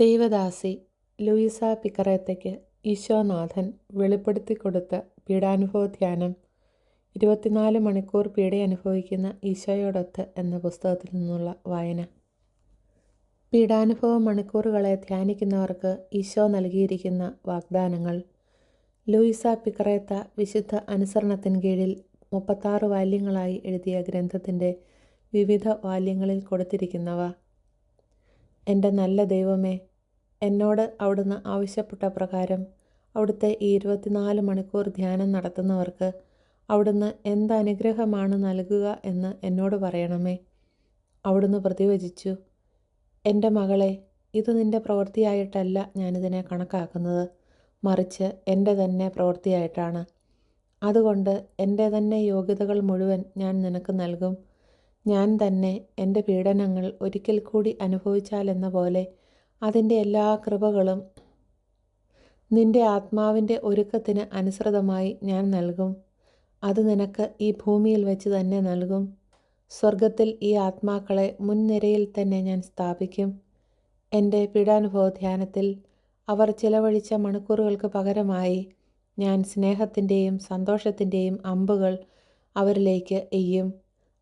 ദൈവദാസി Louisa പിക്കറേത്തയ്ക്ക് ഈശോനാഥൻ വെളിപ്പെടുത്തിക്കൊടുത്ത പീഡാനുഭവധ്യാനം. ഇരുപത്തിനാല് മണിക്കൂർ പീഡയനുഭവിക്കുന്ന ഈശോയോടൊത്ത് എന്ന പുസ്തകത്തിൽ നിന്നുള്ള വായന. പീഡാനുഭവ മണിക്കൂറുകളെ ധ്യാനിക്കുന്നവർക്ക് ഈശോ നൽകിയിരിക്കുന്ന വാഗ്ദാനങ്ങൾ. ലൂയിസ പിക്കറേത്ത വിശുദ്ധ അനുസരണത്തിൻ കീഴിൽ മുപ്പത്താറ് വാല്യങ്ങളായി എഴുതിയ ഗ്രന്ഥത്തിന്റെ വിവിധ വാല്യങ്ങളിൽ കൊടുത്തിരിക്കുന്നവ. എന്റെ നല്ല ദൈവമേ എന്നോട് അവിടുന്ന് ആവശ്യപ്പെട്ട പ്രകാരം അവിടുത്തെ ഈ ഇരുപത്തിനാല് മണിക്കൂർ ധ്യാനം നടത്തുന്നവർക്ക് അവിടുന്ന് എന്തനുഗ്രഹമാണ് നൽകുക എന്ന് എന്നോട് പറയണമേ. അവിടുന്ന് പ്രതിവചിച്ചു എന്റെ മകളെ ഇത് നിന്റെ പ്രവൃത്തിയായിട്ടല്ല ഞാനിതിനെ കണക്കാക്കുന്നത്. മറിച്ച് എന്റെ തന്നെ പ്രവൃത്തിയായിട്ടാണ്. അതുകൊണ്ട് എന്റെ തന്നെ യോഗ്യതകൾ മുഴുവൻ ഞാൻ നിനക്ക് നൽകും. ഞാൻ തന്നെ എന്റെ പീഡനങ്ങൾ ഒരിക്കൽ കൂടി അനുഭവിച്ചാലെന്ന പോലെ അതിന്റെ എല്ലാ കൃപകളും നിന്റെ ആത്മാവിന്റെ ഒരുക്കത്തിന് അനുസൃതമായി ഞാൻ നൽകും. അത് നിനക്ക് ഈ ഭൂമിയിൽ വെച്ച് തന്നെ നൽകും. സ്വർഗത്തിൽ ഈ ആത്മാക്കളെ മുൻനിരയിൽ തന്നെ ഞാൻ സ്ഥാപിക്കും. എന്റെ പീഡാനുഭവ ധ്യാനത്തിൽ അവർ ചിലവഴിച്ച മണിക്കൂറുകൾക്ക് പകരമായി ഞാൻ സ്നേഹത്തിന്റെയും സന്തോഷത്തിന്റെയും അമ്പുകൾ അവരിലേക്ക് എയ്യും.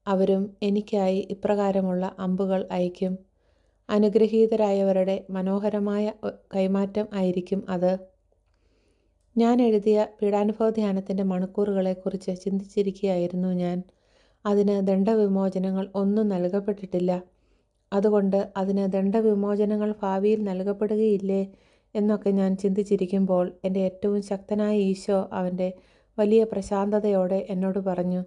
അവരും എനിക്കായി ഇപ്രകാരമുള്ള അമ്പുകൾ അയക്കും അനുഗ്രഹീതരായവരുടെ മനോഹരമായ കൈമാറ്റം ആയിരിക്കും അത്. ഞാൻ എഴുതിയ പീഡാനുഭവ ധ്യാനത്തിന്റെ മണിക്കൂറുകളെക്കുറിച്ച് ചിന്തിച്ചിരിക്കുകയായിരുന്നു ഞാൻ. അതിന് ദണ്ഡവിമോചനങ്ങൾ ഒന്നും നൽകപ്പെട്ടിട്ടില്ല. അതുകൊണ്ട് അതിന് ദണ്ഡവിമോചനങ്ങൾ ഭാവിയിൽ നൽകപ്പെടുകയില്ലേ എന്നൊക്കെ ഞാൻ ചിന്തിച്ചിരിക്കുമ്പോൾ എന്റെ ഏറ്റവും ശക്തനായ ഈശോ അവന്റെ വലിയ പ്രശാന്തതയോടെ എന്നോട് പറഞ്ഞു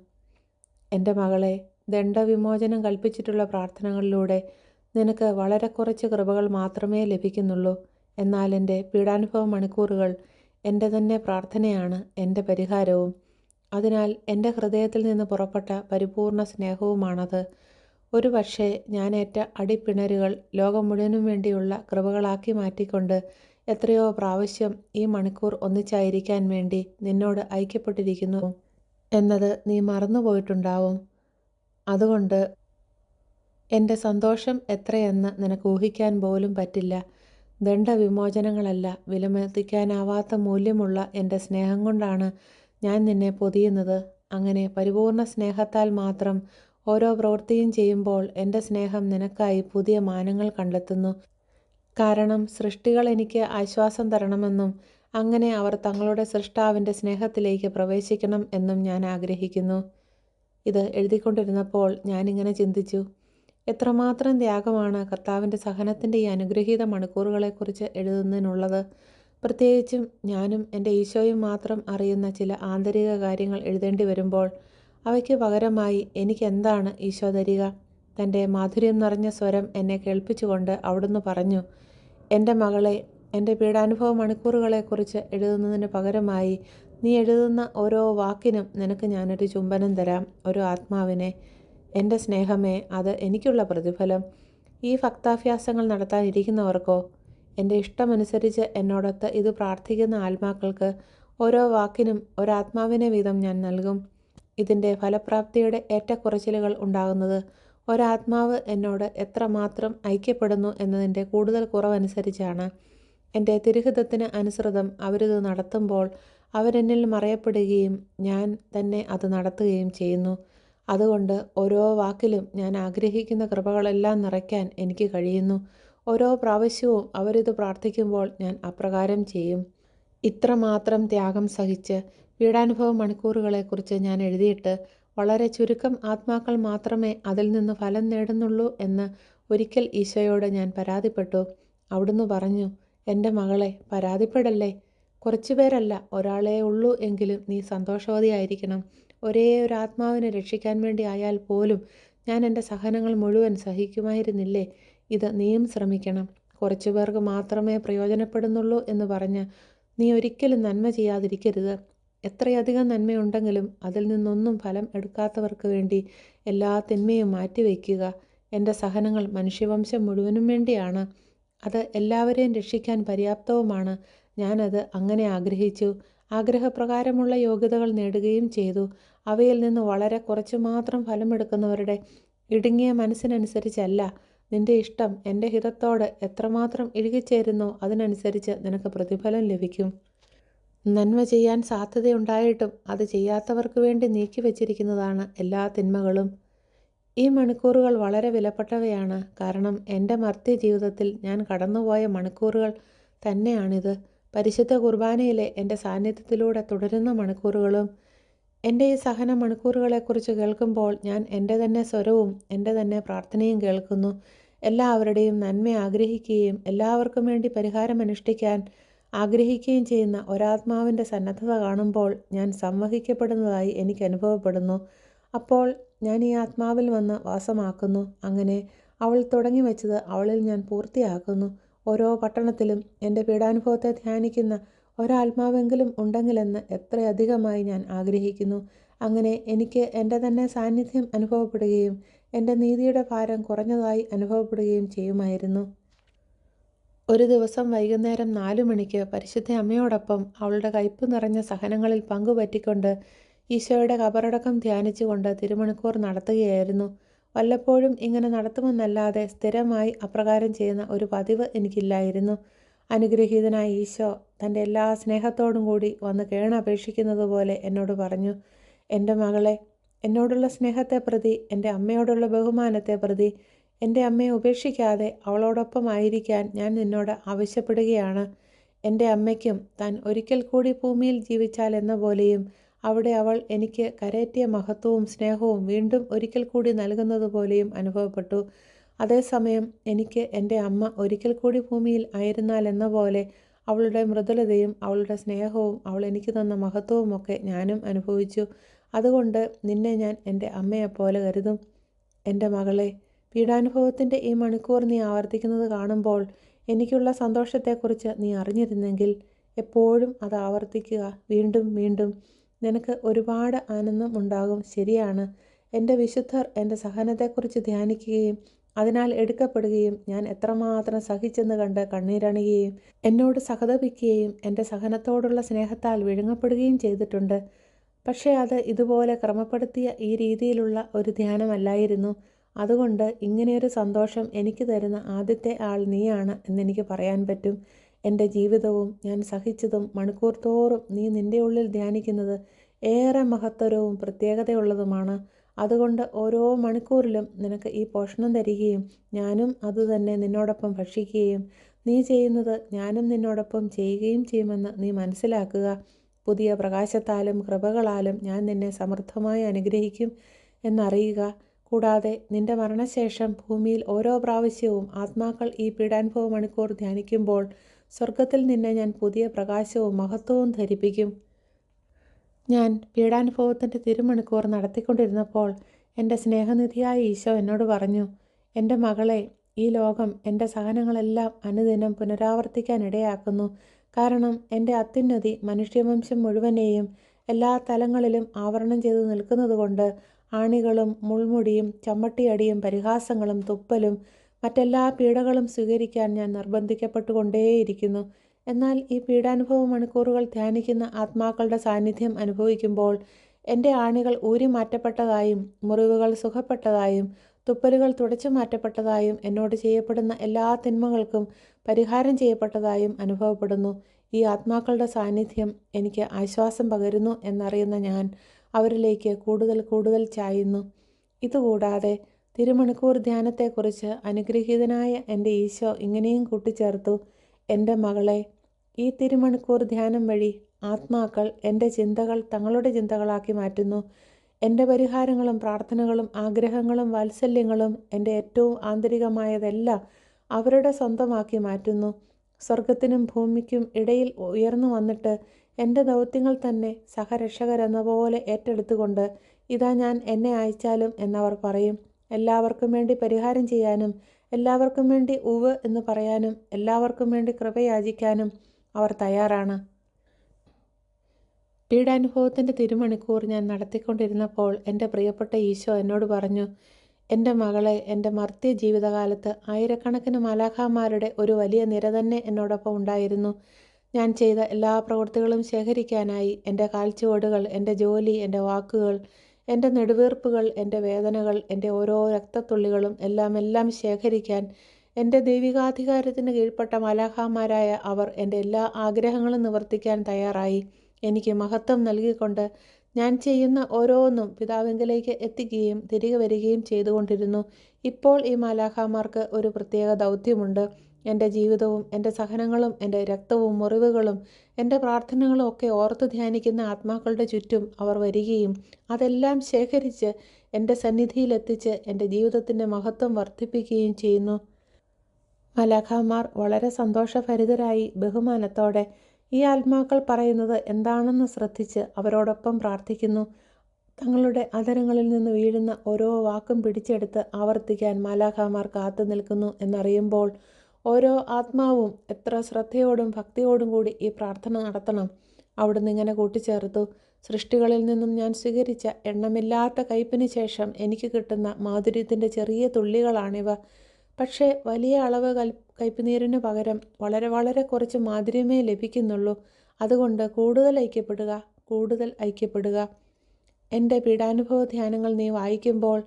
എന്റെ മകളെ ദണ്ഡവിമോചനം കൽപ്പിച്ചിട്ടുള്ള പ്രാർത്ഥനകളിലൂടെ നിനക്ക് വളരെ കുറച്ച് കൃപകൾ മാത്രമേ ലഭിക്കുന്നുള്ളൂ. എന്നാൽ എന്റെ പീഡാനുഭവ മണിക്കൂറുകൾ എന്റെ തന്നെ പ്രാർത്ഥനയാണ് എന്റെ പരിഹാരവും. അതിനാൽ എന്റെ ഹൃദയത്തിൽ നിന്ന് പുറപ്പെട്ട പരിപൂർണ സ്നേഹവുമാണത്. ഒരു പക്ഷേ ഞാനേറ്റ അടിപ്പിണരുകൾ ലോകം മുഴുവനും വേണ്ടിയുള്ള കൃപകളാക്കി മാറ്റിക്കൊണ്ട് എത്രയോ പ്രാവശ്യം ഈ മണിക്കൂർ ഒന്നിച്ചായിരിക്കാൻ വേണ്ടി നിന്നോട് ഐക്യപ്പെട്ടിരിക്കുന്നു. എന്നത് നീ മറന്നുപോയിട്ടുണ്ടാവും. അതുകൊണ്ട് എന്റെ സന്തോഷം എത്രയെന്ന് നിനക്ക് ഊഹിക്കാൻ പോലും പറ്റില്ല. ദണ്ഡവിമോചനങ്ങളല്ല വിലമതിക്കാനാവാത്ത മൂല്യമുള്ള എന്റെ സ്നേഹം കൊണ്ടാണ് ഞാൻ നിന്നെ പൊതിയുന്നത്. അങ്ങനെ പരിപൂർണ സ്നേഹത്താൽ മാത്രം ഓരോ പ്രവൃത്തിയും ചെയ്യുമ്പോൾ എന്റെ സ്നേഹം നിനക്കായി പുതിയ മാനങ്ങൾ കണ്ടെത്തുന്നു. കാരണം സൃഷ്ടികൾ എനിക്ക് ആശ്വാസം തരണമെന്നും അങ്ങനെ അവർ തങ്ങളുടെ സൃഷ്ടാവിന്റെ സ്നേഹത്തിലേക്ക് പ്രവേശിക്കണം എന്നും ഞാൻ ആഗ്രഹിക്കുന്നു. ഇത് എഴുതിക്കൊണ്ടിരുന്നപ്പോൾ ഞാനിങ്ങനെ ചിന്തിച്ചു. എത്രമാത്രം ത്യാഗമാണ് കർത്താവിന്റെ സഹനത്തിന്റെ ഈ അനുഗ്രഹീത മണിക്കൂറുകളെക്കുറിച്ച് എഴുതുന്നതിനുള്ളത്? പ്രത്യേകിച്ചും ഞാനും എന്റെ ഈശോയും മാത്രം അറിയുന്ന ചില ആന്തരിക കാര്യങ്ങൾ എഴുതേണ്ടി വരുമ്പോൾ അവയ്ക്ക് പകരമായി എനിക്ക് എന്താണ് ഈശോ തരിക? തന്റെ മാധുര്യം നിറഞ്ഞ സ്വരം എന്നെ കേൾപ്പിച്ചുകൊണ്ട് അവിടുന്ന് പറഞ്ഞു എന്റെ മകളെ എന്റെ പീഡാനുഭവ മണിക്കൂറുകളെക്കുറിച്ച് എഴുതുന്നതിന് പകരമായി നീ എഴുതുന്ന ഓരോ വാക്കിനും നിനക്ക് ഞാനൊരു ചുംബനം തരാം ഒരു ആത്മാവിനെ. എന്റെ സ്നേഹമേ അത് എനിക്കുള്ള പ്രതിഫലം. ഈ ഭക്താഭ്യാസങ്ങൾ നടത്താനിരിക്കുന്നവർക്കോ? എന്റെ ഇഷ്ടമനുസരിച്ച് എന്നോടൊത്ത് ഇത് പ്രാർത്ഥിക്കുന്ന ആത്മാക്കൾക്ക് ഓരോ വാക്കിനും ഒരാത്മാവിനെ വീതം ഞാൻ നൽകും. ഇതിന്റെ ഫലപ്രാപ്തിയുടെ ഏറ്റക്കുറച്ചിലുകൾ ഉണ്ടാകുന്നത് ഒരാത്മാവ് എന്നോട് എത്രമാത്രം ഐക്യപ്പെടുന്നു എന്നതിന്റെ കൂടുതൽ കുറവനുസരിച്ചാണ്. എന്റെ തിരുഹിതത്തിന് അനുസൃതം അവരിത് നടത്തുമ്പോൾ അവരെന്നിൽ മറയപ്പെടുകയും ഞാൻ തന്നെ അത് നടത്തുകയും ചെയ്യുന്നു. അതുകൊണ്ട് ഓരോ വാക്കിലും ഞാൻ ആഗ്രഹിക്കുന്ന കൃപകളെല്ലാം നിറയ്ക്കാൻ എനിക്ക് കഴിയുന്നു. ഓരോ പ്രാവശ്യവും അവരിത് പ്രാർത്ഥിക്കുമ്പോൾ ഞാൻ അപ്രകാരം ചെയ്യും. ഇത്രമാത്രം ത്യാഗം സഹിച്ച് പീഡാനുഭവ മണിക്കൂറുകളെക്കുറിച്ച് ഞാൻ എഴുതിയിട്ട് വളരെ ചുരുക്കം ആത്മാക്കൾ മാത്രമേ അതിൽ നിന്ന് ഫലം നേടുന്നുള്ളൂ എന്ന് ഒരിക്കൽ ഈശോയോട് ഞാൻ പരാതിപ്പെട്ടു. അവിടുന്ന് പറഞ്ഞു എന്റെ മകളെ പരാതിപ്പെടല്ലേ? കുറച്ചുപേരല്ല ഒരാളേ ഉള്ളൂ എങ്കിലും നീ സന്തോഷവതിയായിരിക്കണം. ഒരേ ഒരു ആത്മാവിനെ രക്ഷിക്കാൻ വേണ്ടി ആയാൽ പോലും ഞാൻ എന്റെ സഹനങ്ങൾ മുഴുവൻ സഹിക്കുമായിരുന്നില്ലേ? ഇത് നീയും ശ്രമിക്കണം. കുറച്ചു പേർക്ക് മാത്രമേ പ്രയോജനപ്പെടുന്നുള്ളൂ എന്ന് പറഞ്ഞ് നീ ഒരിക്കലും നന്മ ചെയ്യാതിരിക്കരുത്. എത്രയധികം നന്മയുണ്ടെങ്കിലും അതിൽ നിന്നൊന്നും ഫലം എടുക്കാത്തവർക്ക് വേണ്ടി എല്ലാ തിന്മയും മാറ്റിവെക്കുക എന്റെ സഹനങ്ങൾ മനുഷ്യവംശം മുഴുവനും വേണ്ടിയാണ്. അത് എല്ലാവരെയും രക്ഷിക്കാൻ പര്യാപ്തവുമാണ്. ഞാനത് അങ്ങനെ ആഗ്രഹിച്ചു. ആഗ്രഹപ്രകാരമുള്ള യോഗ്യതകൾ നേടുകയും ചെയ്തു. അവയിൽ നിന്ന് വളരെ കുറച്ച് മാത്രം ഫലമെടുക്കുന്നവരുടെ ഇടുങ്ങിയ മനസ്സിനനുസരിച്ചല്ല. നിന്റെ ഇഷ്ടം എന്റെ ഹിതത്തോട് എത്രമാത്രം ഇഴുകിച്ചേരുന്നു അതിനനുസരിച്ച് നിനക്ക് പ്രതിഫലം ലഭിക്കും. നന്മ ചെയ്യാൻ സാധ്യതയുണ്ടായിട്ടും അത് ചെയ്യാത്തവർക്ക് വേണ്ടി നീക്കിവെച്ചിരിക്കുന്നതാണ് എല്ലാ തിന്മകളും. ഈ മണിക്കൂറുകൾ വളരെ വിലപ്പെട്ടവയാണ്. കാരണം എന്റെ മർത്യ ജീവിതത്തിൽ ഞാൻ കടന്നുപോയ മണിക്കൂറുകൾ തന്നെയാണിത്. പരിശുദ്ധ കുർബാനയിലെ എന്റെ സാന്നിധ്യത്തിലൂടെ തുടരുന്ന മണിക്കൂറുകളും എന്റെ ഈ സഹന മണിക്കൂറുകളെക്കുറിച്ച് കേൾക്കുമ്പോൾ ഞാൻ എന്റെ തന്നെ സ്വരവും എന്റെ തന്നെ പ്രാർത്ഥനയും കേൾക്കുന്നു. എല്ലാവരുടെയും നന്മ ആഗ്രഹിക്കുകയും എല്ലാവർക്കും വേണ്ടി പരിഹാരം അനുഷ്ഠിക്കാൻ ആഗ്രഹിക്കുകയും ചെയ്യുന്ന ഒരാത്മാവിന്റെ സന്നദ്ധത കാണുമ്പോൾ ഞാൻ സംവഹിക്കപ്പെടുന്നതായി എനിക്ക് അനുഭവപ്പെടുന്നു. അപ്പോൾ ഞാൻ ഈ ആത്മാവിൽ വന്ന് വാസമാക്കുന്നു. അങ്ങനെ അവൾ തുടങ്ങി വെച്ചത് അവളിൽ ഞാൻ പൂർത്തിയാക്കുന്നു. ഓരോ പട്ടണത്തിലും എന്റെ പീഡാനുഭവത്തെ ധ്യാനിക്കുന്ന ഒരാത്മാവെങ്കിലും ഉണ്ടെങ്കിലെന്ന് എത്രയധികമായി ഞാൻ ആഗ്രഹിക്കുന്നു. അങ്ങനെ എനിക്ക് എന്റെ തന്നെ സാന്നിധ്യം അനുഭവപ്പെടുകയും എന്റെ നീതിയുടെ ഭാരം കുറഞ്ഞതായി അനുഭവപ്പെടുകയും ചെയ്യുമായിരുന്നു. ഒരു ദിവസം വൈകുന്നേരം നാലു മണിക്ക് പരിശുദ്ധ അമ്മയോടൊപ്പം അവളുടെ കയ്പ് നിറഞ്ഞ സഹനങ്ങളിൽ പങ്കുപറ്റിക്കൊണ്ട് ഈശോയുടെ കബറടക്കം ധ്യാനിച്ചുകൊണ്ട് തിരുമണിക്കൂർ നടത്തുകയായിരുന്നു. വല്ലപ്പോഴും ഇങ്ങനെ നടത്തുമെന്നല്ലാതെ സ്ഥിരമായി അപ്രകാരം ചെയ്യുന്ന ഒരു പതിവ് എനിക്കില്ലായിരുന്നു. അനുഗ്രഹീതനായ ഈശോ തന്റെ എല്ലാ സ്നേഹത്തോടും കൂടി വന്ന് കേണപേക്ഷിക്കുന്നത് പോലെ എന്നോട് പറഞ്ഞു. എന്റെ മകളെ എന്നോടുള്ള സ്നേഹത്തെ പ്രതി എന്റെ അമ്മയോടുള്ള ബഹുമാനത്തെ പ്രതി എന്റെ അമ്മയെ ഉപേക്ഷിക്കാതെ അവളോടൊപ്പം ആയിരിക്കാൻ ഞാൻ നിന്നോട് ആവശ്യപ്പെടുകയാണ്. എന്റെ അമ്മയ്ക്കും താൻ ഒരിക്കൽ കൂടി ഭൂമിയിൽ ജീവിച്ചാൽ എന്ന പോലെയും അവിടെ അവൾ എനിക്ക് കരേറ്റിയ മഹത്വവും സ്നേഹവും വീണ്ടും ഒരിക്കൽ കൂടി നൽകുന്നത് പോലെയും അനുഭവപ്പെട്ടു. അതേസമയം എനിക്ക് എന്റെ അമ്മ ഒരിക്കൽ കൂടി ഭൂമിയിൽ ആയിരുന്നാൽ എന്ന പോലെ അവളുടെ മൃദുലതയും അവളുടെ സ്നേഹവും അവൾ എനിക്ക് തന്ന മഹത്വവുമൊക്കെ ഞാനും അനുഭവിച്ചു. അതുകൊണ്ട് നിന്നെ ഞാൻ എന്റെ അമ്മയെപ്പോലെ കരുതും. എന്റെ മകളെ പീഡാനുഭവത്തിന്റെ ഈ മണിക്കൂർ നീ ആവർത്തിക്കുന്നത് കാണുമ്പോൾ എനിക്കുള്ള സന്തോഷത്തെക്കുറിച്ച് നീ അറിഞ്ഞിരുന്നെങ്കിൽ എപ്പോഴും അത് ആവർത്തിക്കുക. വീണ്ടും വീണ്ടും. നിനക്ക് ഒരുപാട് ആനന്ദം ഉണ്ടാകും. ശരിയാണ്. എന്റെ വിശുദ്ധർ എന്റെ സഹനത്തെക്കുറിച്ച് ധ്യാനിക്കുകയും അതിനാൽ എടുക്കപ്പെടുകയും ഞാൻ എത്രമാത്രം സഹിച്ചെന്ന് കണ്ട് കണ്ണീരണിയുകയും എന്നോട് സഹതപിക്കുകയും എന്റെ സഹനത്തോടുള്ള സ്നേഹത്താൽ വിഴുങ്ങപ്പെടുകയും ചെയ്തിട്ടുണ്ട്. പക്ഷേ അത് ഇതുപോലെ ക്രമപ്പെടുത്തിയ ഈ രീതിയിലുള്ള ഒരു ധ്യാനമല്ലായിരുന്നു. അതുകൊണ്ട് ഇങ്ങനെയൊരു സന്തോഷം എനിക്ക് തരുന്ന ആദ്യത്തെ ആൾ നീയാണ് എന്നെനിക്ക് പറയാൻ പറ്റും. എന്റെ ജീവിതവും ഞാൻ സഹിച്ചതും മണിക്കൂർ തോറും നീ നിന്റെ ഉള്ളിൽ ധ്യാനിക്കുന്നത് ഏറെ മഹത്തരവും പ്രത്യേകതയുള്ളതുമാണ്. അതുകൊണ്ട് ഓരോ മണിക്കൂറിലും നിനക്ക് ഈ പോഷണം തരികയും ഞാനും അതുതന്നെ നിന്നോടൊപ്പം ഭക്ഷിക്കുകയും നീ ചെയ്യുന്നത് ഞാനും നിന്നോടൊപ്പം ചെയ്യുകയും ചെയ്യുമെന്ന് നീ മനസ്സിലാക്കുക. പുതിയ പ്രകാശത്താലും കൃപകളാലും ഞാൻ നിന്നെ സമൃദ്ധമായി അനുഗ്രഹിക്കും എന്നറിയുക. കൂടാതെ നിന്റെ മരണശേഷം ഭൂമിയിൽ ഓരോ പ്രാവശ്യവും ആത്മാക്കൾ ഈ പീഡാനുഭവ മണിക്കൂർ ധ്യാനിക്കുമ്പോൾ സ്വർഗത്തിൽ നിന്നെ ഞാൻ പുതിയ പ്രകാശവും മഹത്വവും ധരിപ്പിക്കും. ഞാൻ പീഡാനുഭവത്തിന്റെ തിരുമണിക്കൂർ നടത്തിക്കൊണ്ടിരുന്നപ്പോൾ എന്റെ സ്നേഹനിധിയായ ഈശോ എന്നോട് പറഞ്ഞു എന്റെ മകളെ ഈ ലോകം എന്റെ സഹനങ്ങളെല്ലാം അനുദിനം പുനരാവർത്തിക്കാൻ ഇടയാക്കുന്നു കാരണം എന്റെ അത്യുന്നതി മനുഷ്യവംശം മുഴുവനെയും എല്ലാ തലങ്ങളിലും ആവരണം ചെയ്തു നിൽക്കുന്നതുകൊണ്ട് ആണികളും മുൾമുടിയും ചമ്മട്ടിയടിയും പരിഹാസങ്ങളും തുപ്പലും മറ്റെല്ലാ പീഡകളും സ്വീകരിക്കാൻ ഞാൻ നിർബന്ധിക്കപ്പെട്ടുകൊണ്ടേയിരിക്കുന്നു. എന്നാൽ ഈ പീഡാനുഭവ മണിക്കൂറുകൾ ധ്യാനിക്കുന്ന ആത്മാക്കളുടെ സാന്നിധ്യം അനുഭവിക്കുമ്പോൾ എന്റെ ആണികൾ ഊരി മാറ്റപ്പെട്ടതായും മുറിവുകൾ സുഖപ്പെട്ടതായും തുപ്പലുകൾ തുടച്ചു മാറ്റപ്പെട്ടതായും എന്നോട് ചെയ്യപ്പെടുന്ന എല്ലാ തിന്മകൾക്കും പരിഹാരം ചെയ്യപ്പെട്ടതായും അനുഭവപ്പെടുന്നു. ഈ ആത്മാക്കളുടെ സാന്നിധ്യം എനിക്ക് ആശ്വാസം പകരുന്നു എന്നറിയുന്ന ഞാൻ അവരിലേക്ക് കൂടുതൽ കൂടുതൽ ചായുന്നു. ഇതുകൂടാതെ തിരുമണിക്കൂർ ധ്യാനത്തെക്കുറിച്ച് അനുഗ്രഹീതനായ എന്റെ ഈശോ ഇങ്ങനെയും കൂട്ടിച്ചേർത്തു. എന്റെ മകളെ ഈ തിരുമണിക്കൂർ ധ്യാനം വഴി ആത്മാക്കൾ എന്റെ ചിന്തകൾ തങ്ങളുടെ ചിന്തകളാക്കി മാറ്റുന്നു. എന്റെ പരിഹാരങ്ങളും പ്രാർത്ഥനകളും ആഗ്രഹങ്ങളും വാത്സല്യങ്ങളും എന്റെ ഏറ്റവും ആന്തരികമായതെല്ലാം അവരുടെ സ്വന്തമാക്കി മാറ്റുന്നു. സ്വർഗത്തിനും ഭൂമിക്കും ഇടയിൽ ഉയർന്നു വന്നിട്ട് എന്റെ ദൗത്യങ്ങൾ തന്നെ സഹരക്ഷകരെന്ന പോലെ ഏറ്റെടുത്തുകൊണ്ട് ഇതാ ഞാൻ എന്നെ അയച്ചാലും എന്നവർ പറയും. എല്ലാവർക്കും വേണ്ടി പരിഹാരം ചെയ്യാനും എല്ലാവർക്കും വേണ്ടി ഉവ് എന്ന് പറയാനും എല്ലാവർക്കും വേണ്ടി കൃപയാചിക്കാനും അവർ തയ്യാറാണ്. പീഡാനുഭവത്തിന്റെ തിരുമണിക്കൂർ ഞാൻ നടത്തിക്കൊണ്ടിരുന്നപ്പോൾ എന്റെ പ്രിയപ്പെട്ട ഈശോ എന്നോട് പറഞ്ഞു എന്റെ മകളെ എന്റെ മർത്യ ജീവിതകാലത്ത് ആയിരക്കണക്കിന് മലാഖാമാരുടെ ഒരു വലിയ നിര തന്നെ എന്നോടൊപ്പം ഉണ്ടായിരുന്നു. ഞാൻ ചെയ്ത എല്ലാ പ്രവൃത്തികളും ശേഖരിക്കാനായി എന്റെ കാൽച്ചുവടുകൾ എന്റെ ജോലി എന്റെ വാക്കുകൾ എന്റെ നെടുവീർപ്പുകൾ എന്റെ വേദനകൾ എന്റെ ഓരോ രക്തത്തുള്ളികളും എല്ലാം എല്ലാം ശേഖരിക്കാൻ എന്റെ ദൈവികാധികാരത്തിന് കീഴ്പ്പെട്ട മലാഖാമാരായ അവർ എന്റെ എല്ലാ ആഗ്രഹങ്ങളും നിവർത്തിക്കാൻ തയ്യാറായി. എനിക്ക് മഹത്വം നൽകിക്കൊണ്ട് ഞാൻ ചെയ്യുന്ന ഓരോന്നും പിതാവിങ്കലേക്ക് എത്തിക്കുകയും തിരികെ വരികയും ചെയ്തുകൊണ്ടിരുന്നു. ഇപ്പോൾ ഈ മാലാഖാമാർക്ക് ഒരു പ്രത്യേക ദൗത്യമുണ്ട്. എന്റെ ജീവിതവും എന്റെ സഹനങ്ങളും എന്റെ രക്തവും മുറിവുകളും എന്റെ പ്രാർത്ഥനകളും ഒക്കെ ഓർത്ത് ധ്യാനിക്കുന്ന ആത്മാക്കളുടെ ചുറ്റും അവർ വരികയും അതെല്ലാം ശേഖരിച്ച് എന്റെ സന്നിധിയിലെത്തിച്ച് എന്റെ ജീവിതത്തിന്റെ മഹത്വം വർദ്ധിപ്പിക്കുകയും ചെയ്യുന്നു. മലാഖാമാർ വളരെ സന്തോഷഭരിതരായി ബഹുമാനത്തോടെ ഈ ആത്മാക്കൾ പറയുന്നത് എന്താണെന്ന് ശ്രദ്ധിച്ച് അവരോടൊപ്പം പ്രാർത്ഥിക്കുന്നു. തങ്ങളുടെ അതരങ്ങളിൽ നിന്ന് വീഴുന്ന ഓരോ വാക്കും പിടിച്ചെടുത്ത് ആവർത്തിക്കാൻ മാലാഖാമാർ കാത്തു നിൽക്കുന്നു എന്നറിയുമ്പോൾ ഓരോ ആത്മാവും എത്ര ശ്രദ്ധയോടും ഭക്തിയോടും കൂടി ഈ പ്രാർത്ഥന നടത്തണം. അവിടുന്ന് ഇങ്ങനെ കൂട്ടിച്ചേർത്തു. സൃഷ്ടികളിൽ നിന്നും ഞാൻ സ്വീകരിച്ച എണ്ണമില്ലാത്ത കയ്പിന് ശേഷം എനിക്ക് കിട്ടുന്ന മാധുര്യത്തിന്റെ ചെറിയ തുള്ളികളാണിവ. പക്ഷേ വലിയ അളവ് കൽ കയ്പുനീരിന് പകരം വളരെ വളരെ കുറച്ച് മാധുര്യമേ ലഭിക്കുന്നുള്ളൂ. അതുകൊണ്ട് കൂടുതൽ ഐക്യപ്പെടുക കൂടുതൽ ഐക്യപ്പെടുക. എന്റെ പീഡാനുഭവ ധ്യാനങ്ങൾ നീ വായിക്കുമ്പോൾ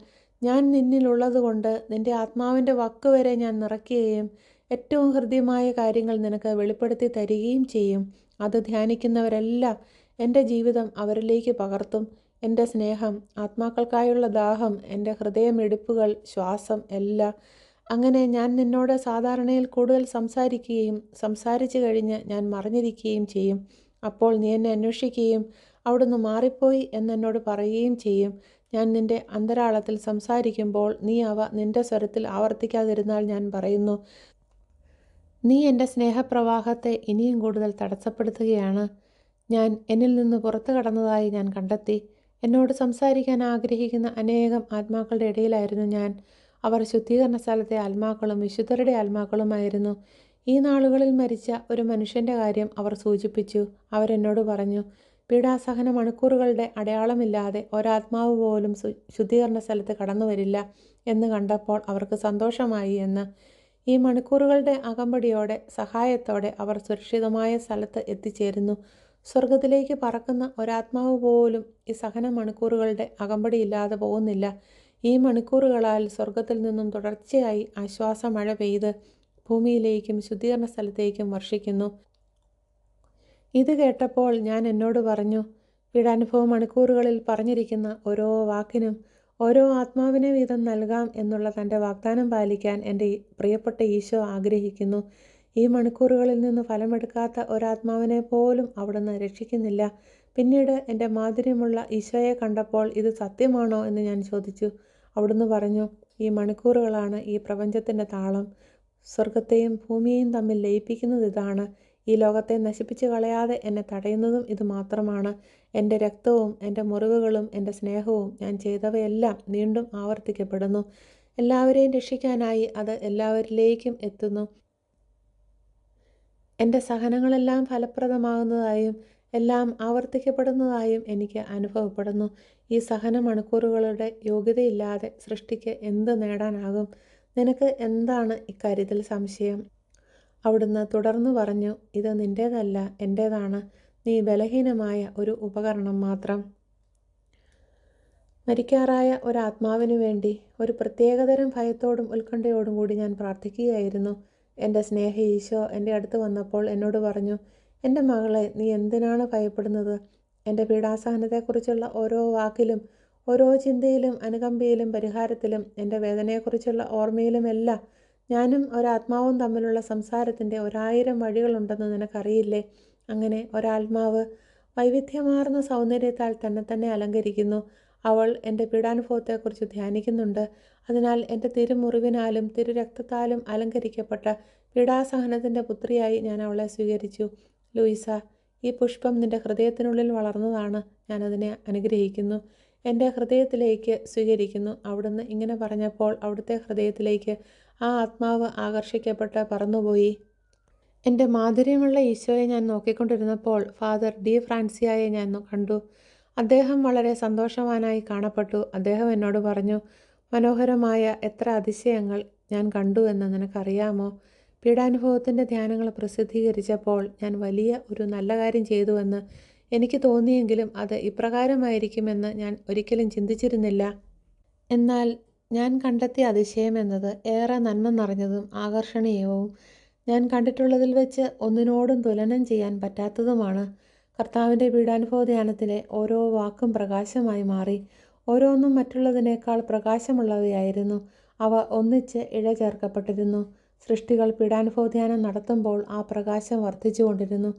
ഞാൻ നിന്നിലുള്ളതുകൊണ്ട് നിന്റെ ആത്മാവിന്റെ വക്ക് വരെ ഞാൻ നിറയ്ക്കുകയും ഏറ്റവും ഹൃദ്യമായ കാര്യങ്ങൾ നിനക്ക് വെളിപ്പെടുത്തി തരികയും ചെയ്യും. അത് ധ്യാനിക്കുന്നവരെല്ലാം എന്റെ ജീവിതം അവരിലേക്ക് പകർത്തും. എന്റെ സ്നേഹം ആത്മാക്കൾക്കായുള്ള ദാഹം എന്റെ ഹൃദയമിടിപ്പുകൾ ശ്വാസം എല്ലാം. അങ്ങനെ ഞാൻ നിന്നോട് സാധാരണയിൽ കൂടുതൽ സംസാരിക്കുകയും സംസാരിച്ചു കഴിഞ്ഞ് ഞാൻ മറിഞ്ഞിരിക്കുകയും ചെയ്യും. അപ്പോൾ നീ എന്നെ അന്വേഷിക്കുകയും അവിടുന്ന് മാറിപ്പോയി എന്നെന്നോട് പറയുകയും ചെയ്യും. ഞാൻ നിന്റെ അന്തരാളത്തിൽ സംസാരിക്കുമ്പോൾ നീ അവ നിന്റെ സ്വരത്തിൽ ആവർത്തിക്കാതിരുന്നാൽ ഞാൻ പറയുന്നു നീ എന്റെ സ്നേഹപ്രവാഹത്തെ ഇനിയും കൂടുതൽ തടസ്സപ്പെടുത്തുകയാണ്. ഞാൻ എന്നിൽ നിന്ന് പുറത്തു കടന്നതായി ഞാൻ കണ്ടെത്തി. എന്നോട് സംസാരിക്കാൻ ആഗ്രഹിക്കുന്ന അനേകം ആത്മാക്കളുടെ ഇടയിലായിരുന്നു ഞാൻ. അവർ ശുദ്ധീകരണ സ്ഥലത്തെ ആത്മാക്കളും വിശുദ്ധരുടെ ആത്മാക്കളുമായിരുന്നു. ഈ നാളുകളിൽ മരിച്ച ഒരു മനുഷ്യന്റെ കാര്യം അവർ സൂചിപ്പിച്ചു. അവരെന്നോട് പറഞ്ഞു പീഡാസഹന മണിക്കൂറുകളുടെ അടയാളമില്ലാതെ ഒരാത്മാവ് പോലും ശുദ്ധീകരണ സ്ഥലത്ത് കടന്നു വരില്ല എന്ന് കണ്ടപ്പോൾ അവർക്ക് സന്തോഷമായി എന്ന്. ഈ മണിക്കൂറുകളുടെ അകമ്പടിയോടെ സഹായത്തോടെ അവർ സുരക്ഷിതമായ സ്ഥലത്ത് എത്തിച്ചേരുന്നു. സ്വർഗത്തിലേക്ക് പറക്കുന്ന ഒരാത്മാവ് പോലും ഈ സഹന മണിക്കൂറുകളുടെ അകമ്പടിയില്ലാതെ പോകുന്നില്ല. ഈ മണിക്കൂറുകളാൽ സ്വർഗത്തിൽ നിന്നും തുടർച്ചയായി ആശ്വാസ മഴ പെയ്ത് ഭൂമിയിലേക്കും ശുദ്ധീകരണ സ്ഥലത്തേക്കും വർഷിക്കുന്നു. ഇത് കേട്ടപ്പോൾ ഞാൻ എന്നോട് പറഞ്ഞു പീഡാനുഭവ മണിക്കൂറുകളിൽ പറഞ്ഞിരിക്കുന്ന ഓരോ വാക്കിനും ഓരോ ആത്മാവിനെ വീതം നൽകാം എന്നുള്ള തന്റെ വാഗ്ദാനം പാലിക്കാൻ എന്റെ പ്രിയപ്പെട്ട ഈശോ ആഗ്രഹിക്കുന്നു. ഈ മണിക്കൂറുകളിൽ നിന്ന് ഫലമെടുക്കാത്ത ഒരാത്മാവിനെ പോലും അവിടുന്ന് രക്ഷിക്കുന്നില്ല. പിന്നീട് എന്റെ മാധുര്യമുള്ള ഈശോയെ കണ്ടപ്പോൾ ഇത് സത്യമാണോ എന്ന് ഞാൻ ചോദിച്ചു. അവിടുന്ന് പറഞ്ഞു ഈ മണിക്കൂറുകളാണ് ഈ പ്രപഞ്ചത്തിന്റെ താളം. സ്വർഗത്തെയും ഭൂമിയെയും തമ്മിൽ ലയിപ്പിക്കുന്നത് ഇതാണ്. ഈ ലോകത്തെ നശിപ്പിച്ച് കളയാതെ എന്നെ തടയുന്നതും ഇത് മാത്രമാണ്. എന്റെ രക്തവും എന്റെ മുറിവുകളും എന്റെ സ്നേഹവും ഞാൻ ചെയ്തവയെല്ലാം വീണ്ടും ആവർത്തിക്കപ്പെടുന്നു. എല്ലാവരെയും രക്ഷിക്കാനായി അത് എല്ലാവരിലേക്കും എത്തുന്നു. എന്റെ സഹനങ്ങളെല്ലാം ഫലപ്രദമാകുന്നതായും എല്ലാം ആവർത്തിക്കപ്പെടുന്നതായും എനിക്ക് അനുഭവപ്പെടുന്നു. ഈ സഹന മണിക്കൂറുകളുടെ യോഗ്യതയില്ലാതെ സൃഷ്ടിക്ക് എന്ത് നേടാനാകും? നിനക്ക് എന്താണ് ഇക്കാര്യത്തിൽ സംശയം? അവിടുന്ന് തുടർന്നു പറഞ്ഞു ഇത് നിന്റേതല്ല എന്റേതാണ് നീ ബലഹീനമായ ഒരു ഉപകരണം മാത്രം. മരിക്കാറായ ഒരാത്മാവിനു വേണ്ടി ഒരു പ്രത്യേകതരം ഭയത്തോടും ഉത്കണ്ഠയോടും കൂടി ഞാൻ പ്രാർത്ഥിക്കുകയായിരുന്നു. എന്റെ സ്നേഹ ഈശോ എന്റെ അടുത്ത് വന്നപ്പോൾ എന്നോട് പറഞ്ഞു എന്റെ മകളെ നീ എന്തിനാണ് ഭയപ്പെടുന്നത്? എന്റെ പീഡാസഹനത്തെക്കുറിച്ചുള്ള ഓരോ വാക്കിലും ഓരോ ചിന്തയിലും അനുകമ്പയിലും പരിഹാരത്തിലും എന്റെ വേദനയെക്കുറിച്ചുള്ള ഓർമ്മയിലുമെല്ലാം ഞാനും ഒരാത്മാവും തമ്മിലുള്ള സംസാരത്തിന്റെ ഒരായിരം വഴികളുണ്ടെന്ന് നിനക്കറിയില്ലേ? അങ്ങനെ ഒരാത്മാവ് വൈവിധ്യമാർന്ന സൗന്ദര്യത്താൽ തന്നെ തന്നെ അലങ്കരിക്കുന്നു. അവൾ എന്റെ പീഡാനുഭവത്തെക്കുറിച്ച് ധ്യാനിക്കുന്നുണ്ട്. അതിനാൽ എന്റെ തിരുമുറിവിനാലും തിരുരക്തത്താലും അലങ്കരിക്കപ്പെട്ട പീഡാസഹനത്തിന്റെ പുത്രിയായി ഞാൻ അവളെ സ്വീകരിച്ചു. ലൂയിസ ഈ പുഷ്പം നിന്റെ ഹൃദയത്തിനുള്ളിൽ വളർന്നതാണ്. ഞാനതിനെ അനുഗ്രഹിക്കുന്നു. എന്റെ ഹൃദയത്തിലേക്ക് സ്വീകരിക്കുന്നു. അവിടുന്ന് ഇങ്ങനെ പറഞ്ഞപ്പോൾ അവിടുത്തെ ഹൃദയത്തിലേക്ക് ആ ആത്മാവ് ആകർഷിക്കപ്പെട്ട് പറന്നുപോയി. എന്റെ മാധുര്യമുള്ള ഈശോയെ ഞാൻ നോക്കിക്കൊണ്ടിരുന്നപ്പോൾ ഫാദർ ഡി ഫ്രാൻസിയായെ ഞാൻ കണ്ടു. അദ്ദേഹം വളരെ സന്തോഷവാനായി കാണപ്പെട്ടു. അദ്ദേഹം എന്നോട് പറഞ്ഞു മനോഹരമായ എത്ര അതിശയങ്ങൾ ഞാൻ കണ്ടു എന്ന് നിനക്കറിയാമോ? പീഡാനുഭവത്തിന്റെ ധ്യാനങ്ങൾ പ്രസിദ്ധീകരിച്ചപ്പോൾ ഞാൻ വലിയ ഒരു നല്ല കാര്യം ചെയ്തുവെന്ന് എനിക്ക് തോന്നിയെങ്കിലും അത് ഇപ്രകാരമായിരിക്കുമെന്ന് ഞാൻ ഒരിക്കലും ചിന്തിച്ചിരുന്നില്ല. എന്നാൽ ഞാൻ കണ്ടെത്തിയ അതിശയം എന്നത് ഏറെ നന്മ നിറഞ്ഞതും ആകർഷണീയവും. ഞാൻ കണ്ടിട്ടുള്ളതിൽ വെച്ച് ഒന്നിനോടും തുലനം ചെയ്യാൻ പറ്റാത്തതുമാണ്. കർത്താവിന്റെ പീഡാനുഭവധ്യാനത്തിലെ ഓരോ വാക്കും പ്രകാശമായി മാറി. ഓരോന്നും മറ്റുള്ളതിനേക്കാൾ പ്രകാശമുള്ളവയായിരുന്നു. അവ ഒന്നിച്ച് ഇഴ ചേർക്കപ്പെട്ടിരുന്നു സൃഷ്ടികൾ പീഡാനുഭവധ്യാനം നടത്തുമ്പോൾ ആ പ്രകാശം വർദ്ധിച്ചുകൊണ്ടിരുന്നു.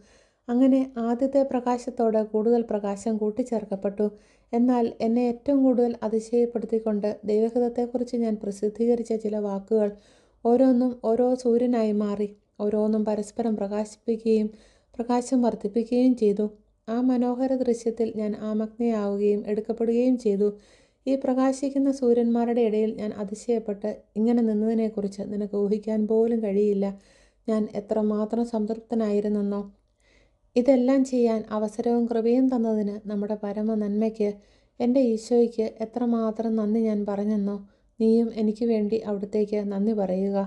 അങ്ങനെ ആദ്യത്തെ പ്രകാശത്തോട് കൂടുതൽ പ്രകാശം കൂട്ടിച്ചേർക്കപ്പെട്ടു. എന്നാൽ എന്നെ ഏറ്റവും കൂടുതൽ അതിശയപ്പെടുത്തിക്കൊണ്ട് ദൈവഹിതത്തെക്കുറിച്ച് ഞാൻ പ്രസിദ്ധീകരിച്ച ചില വാക്കുകൾ ഓരോന്നും ഓരോ സൂര്യനായി മാറി ഓരോന്നും പരസ്പരം പ്രകാശിപ്പിക്കുകയും പ്രകാശം വർദ്ധിപ്പിക്കുകയും ചെയ്തു. ആ മനോഹര ദൃശ്യത്തിൽ ഞാൻ ആമഗ്നയാവുകയും എടുക്കപ്പെടുകയും ചെയ്തു. ഈ പ്രകാശിക്കുന്ന സൂര്യന്മാരുടെ ഇടയിൽ ഞാൻ അതിശയപ്പെട്ട് ഇങ്ങനെ നിന്നതിനെക്കുറിച്ച് നിനക്ക് ഊഹിക്കാൻ പോലും കഴിയില്ല. ഞാൻ എത്രമാത്രം സംതൃപ്തനായിരുന്നെന്നോ. ഇതെല്ലാം ചെയ്യാൻ അവസരവും കൃപയും തന്നതിന് നമ്മുടെ പരമ നന്മയ്ക്ക് എന്റെ ഈശോയ്ക്ക് എത്രമാത്രം നന്ദി ഞാൻ പറഞ്ഞെന്നോ നീയും എനിക്ക് വേണ്ടി അവിടത്തേക്ക് നന്ദി പറയുക.